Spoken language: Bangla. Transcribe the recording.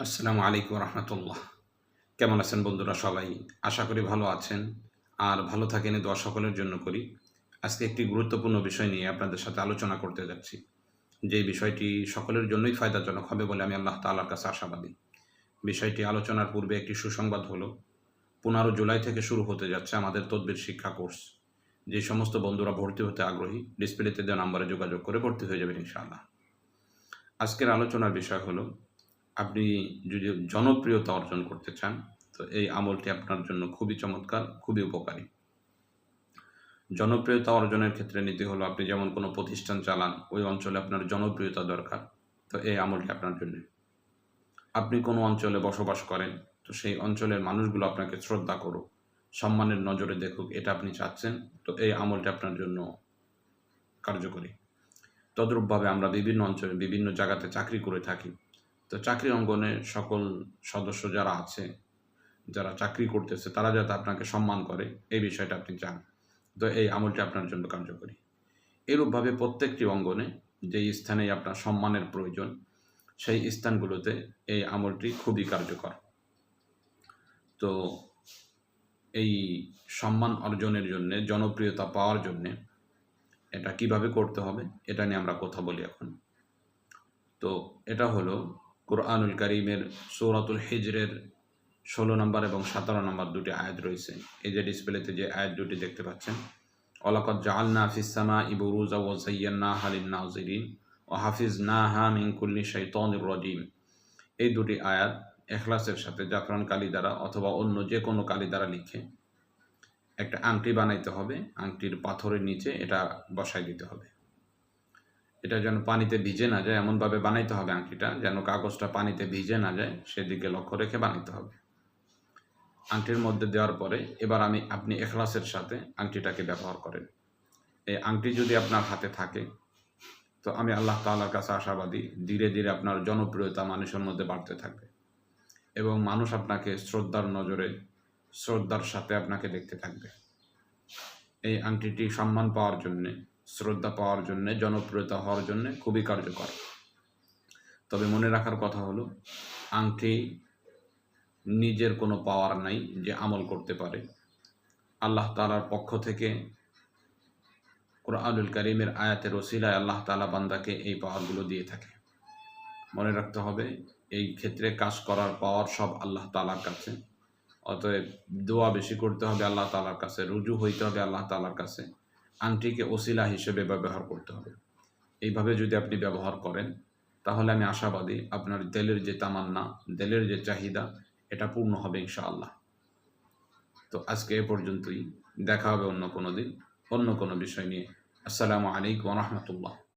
আসসালামু আলাইকুম রহমতুল্লাহ। কেমন আছেন বন্ধুরা সবাই? আশা করি ভালো আছেন। আর ভালো থাকেন, দোয়া সকলের জন্য করি। আজকে একটি গুরুত্বপূর্ণ বিষয় নিয়ে আপনাদের সাথে আলোচনা করতে যাচ্ছি। যে বিষয়টি সকলের জন্যই ফায়দাজনক হবে বলে আমি আল্লাহ তাআলার কাছে আশাবাদী। বিষয়টি আলোচনার পূর্বে একটি সুসংবাদ হলো, পনেরো জুলাই থেকে শুরু হতে যাচ্ছে আমাদের তদবির শিক্ষা কোর্স। যে সমস্ত বন্ধুরা ভর্তি হতে আগ্রহী, ডিসপ্লেতে দেওয়া নাম্বারে যোগাযোগ করে ভর্তি হয়ে যাবেন ইনশাআল্লাহ। আজকের আলোচনার বিষয় হলো আপনি যদি জনপ্রিয়তা অর্জন করতে চান, তো এই আমলটি আপনার জন্য খুবই চমৎকার, খুবই উপকারী। জনপ্রিয়তা অর্জনের ক্ষেত্রে নীতি হলো, আপনি যেমন কোনো প্রতিষ্ঠান চালান, ওই অঞ্চলে আপনার জনপ্রিয়তা দরকার। তো এই আমলটি আপনার জন্য। আপনি কোনো অঞ্চলে বসবাস করেন, তো সেই অঞ্চলের মানুষগুলো আপনাকে শ্রদ্ধা করুক, সম্মানের নজরে দেখুক, এটা আপনি চাচ্ছেন, তো এই আমলটি আপনার জন্য কার্যকরী। তদ্রূপভাবে আমরা বিভিন্ন অঞ্চলে, বিভিন্ন জায়গাতে চাকরি করে থাকি। তো চাকরি অঙ্গনে সকল সদস্য যারা আছে, যারা চাকরি করতেছে, তারা যাতে আপনাকে সম্মান করে, এই বিষয়টা আপনি চান। তো এই আমলটি আপনার জন্য কার্যকরী। এরূপভাবে প্রত্যেকটি অঙ্গনে যেই স্থানেই আপনার সম্মানের প্রয়োজন, সেই স্থানগুলোতে এই আমলটি খুবই কার্যকর। তো এই সম্মান অর্জনের জন্যে, জনপ্রিয়তা পাওয়ার জন্যে এটা কীভাবে করতে হবে, এটা নিয়ে আমরা কথা বলি এখন। তো এটা হলো কোরআনুল করিমের সৌরাতুল হিজরের ষোলো নম্বর এবং সতেরো নম্বর দুটি আয়াত রয়েছে। এই যে ডিসপ্লেতে যে আয়াত দুটি দেখতে পাচ্ছেন অলাকত জাহালনা ফিসামা ইবরুজা ও সাইয়ান্না হালিন নাজিরিন ও হাফিজ না হা মিঙ্কুল্লি শৈতনির রজিম। এই দুটি আয়াত এখলাসের সাথে জাফরান কালি দ্বারা অথবা অন্য যে কোনো কালি দ্বারা লিখে একটা আংটি বানাইতে হবে, আংটির পাথরের নিচে এটা বসাই দিতে হবে। এটা যেন পানিতে ভিজে না যায়, এমনভাবে বানাইতে হবে আংটিটা, যেন কাগজটা পানিতে ভিজে না যায়, সেদিকে লক্ষ্য রেখে বানাইতে হবে। আংটির মধ্যে দেওয়ার পরে এবার আমি, আপনি এখলাসের সাথে আংটিটাকে ব্যবহার করেন। এই আংটি যদি আপনার হাতে থাকে, তো আমি আল্লাহ তাল্লার কাছে আশাবাদী, ধীরে ধীরে আপনার জনপ্রিয়তা মানুষের মধ্যে বাড়তে থাকবে এবং মানুষ আপনাকে শ্রদ্ধার নজরে, শ্রদ্ধার সাথে আপনাকে দেখতে থাকবে। এই আংটিটি সম্মান পাওয়ার জন্যে শ্রদ্ধা পাওয়ার জন্যে, জনপ্রিয়তা হওয়ার জন্যে খুবই কার্যকর। তবে মনে রাখার কথা হলো, আংটি নিজের কোনো পাওয়ার নাই যে আমল করতে পারে। আল্লাহ তালার পক্ষ থেকে কোরআনুল করিমের আয়াতের ওসিলায় আল্লাহ তালা বান্দাকে এই পাওয়ারগুলো দিয়ে থাকে। মনে রাখতে হবে, এই ক্ষেত্রে কাজ করার পাওয়ার সব আল্লাহ তালার কাছে। অতএব দোয়া বেশি করতে হবে আল্লাহ তালার কাছে, রুজু হইতে হবে আল্লাহ তালার কাছে। আংটিকে ওসিলা হিসেবে ব্যবহার করতে হবে। এইভাবে যদি আপনি ব্যবহার করেন, তাহলে আমি আশাবাদী আপনার দেলের যে তামান্না দেলের যে চাহিদা, এটা পূর্ণ হবে ইনশাআল্লাহ। তো আজকে এ পর্যন্তই। দেখা হবে অন্য কোনো দিন, অন্য কোনো বিষয় নিয়ে। আসসালামু আলাইকুম রহমতুল্লাহ।